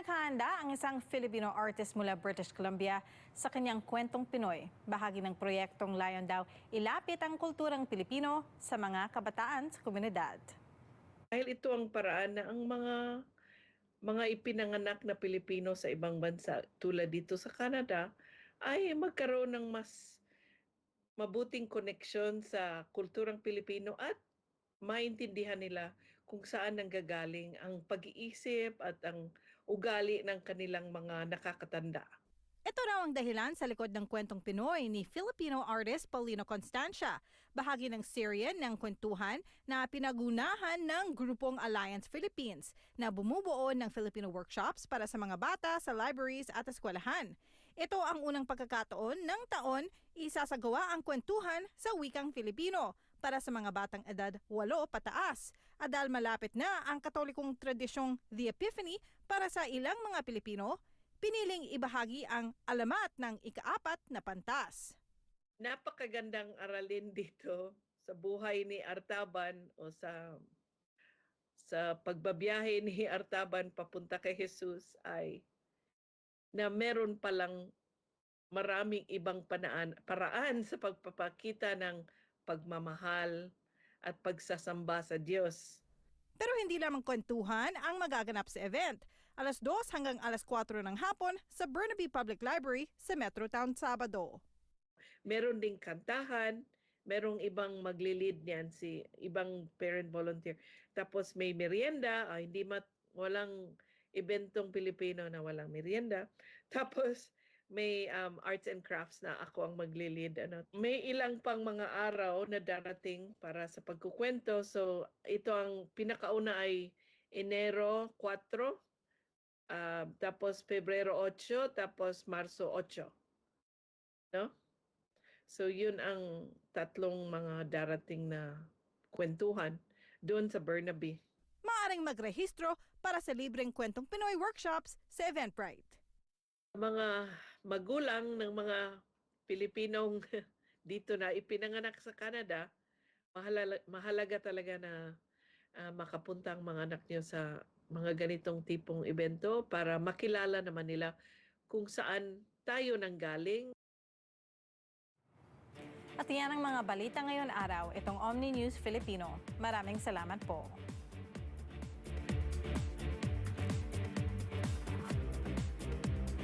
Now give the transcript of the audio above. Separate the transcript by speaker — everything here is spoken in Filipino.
Speaker 1: naghahanda ang isang Filipino artist mula British Columbia sa kanyang kwentong Pinoy. Bahagi ng proyektong Lion daw, ilapit ang kulturang Pilipino sa mga kabataan sa komunidad.
Speaker 2: Dahil ito ang paraan na ang mga mga ipinanganak na Pilipino sa ibang bansa tulad dito sa Canada ay magkaroon ng mas mabuting koneksyon sa kulturang Pilipino at maintindihan nila kung saan nanggagaling ang pag-iisip at ang ugali ng kanilang mga nakakatanda.
Speaker 1: Ito raw ang dahilan sa likod ng kwentong Pinoy ni Filipino artist Paulino Constancia, bahagi ng Syrian ng kwentuhan na pinagunahan ng grupong Alliance Philippines na bumubuo ng Filipino workshops para sa mga bata sa libraries at eskwelahan. Ito ang unang pagkakataon ng taon isasagawa ang kwentuhan sa wikang Filipino para sa mga batang edad 8 pataas. At dahil malapit na ang katolikong tradisyong The Epiphany para sa ilang mga Pilipino, piniling ibahagi ang alamat ng ikaapat na pantas.
Speaker 2: napakagandang aralin dito sa buhay ni Artaban o sa sa pagbabiyahe ni Artaban papunta kay Jesus ay na meron palang maraming ibang panaan, paraan sa pagpapakita ng pagmamahal at pagsasamba sa Diyos.
Speaker 1: Pero hindi lamang kwentuhan ang magaganap sa event. Alas 2 hanggang alas 4 ng hapon sa Burnaby Public Library sa Metrotown Sabado.
Speaker 2: Meron ding kantahan, merong ibang magli-lead niyan si ibang parent volunteer. Tapos may merienda, ah, hindi mat walang eventong Pilipino na walang merienda. Tapos may um, arts and crafts na ako ang magli-lead. Ano. May ilang pang mga araw na darating para sa pagkukwento. So ito ang pinakauna ay Enero 4, ah, tapos Pebrero 8, tapos Marso 8. No? So yun ang tatlong mga darating na kwentuhan doon sa Burnaby.
Speaker 1: Maaring magrehistro para sa libreng kwentong Pinoy workshops sa Eventbrite.
Speaker 2: Mga magulang ng mga Pilipinong dito na ipinanganak sa Canada, mahalaga, mahalaga talaga na ah, makapunta ang mga anak niyo sa mga ganitong tipong evento para makilala naman nila kung saan tayo nanggaling,
Speaker 1: At yan ang mga balita ngayon araw. Itong Omni News Filipino. Maraming salamat po.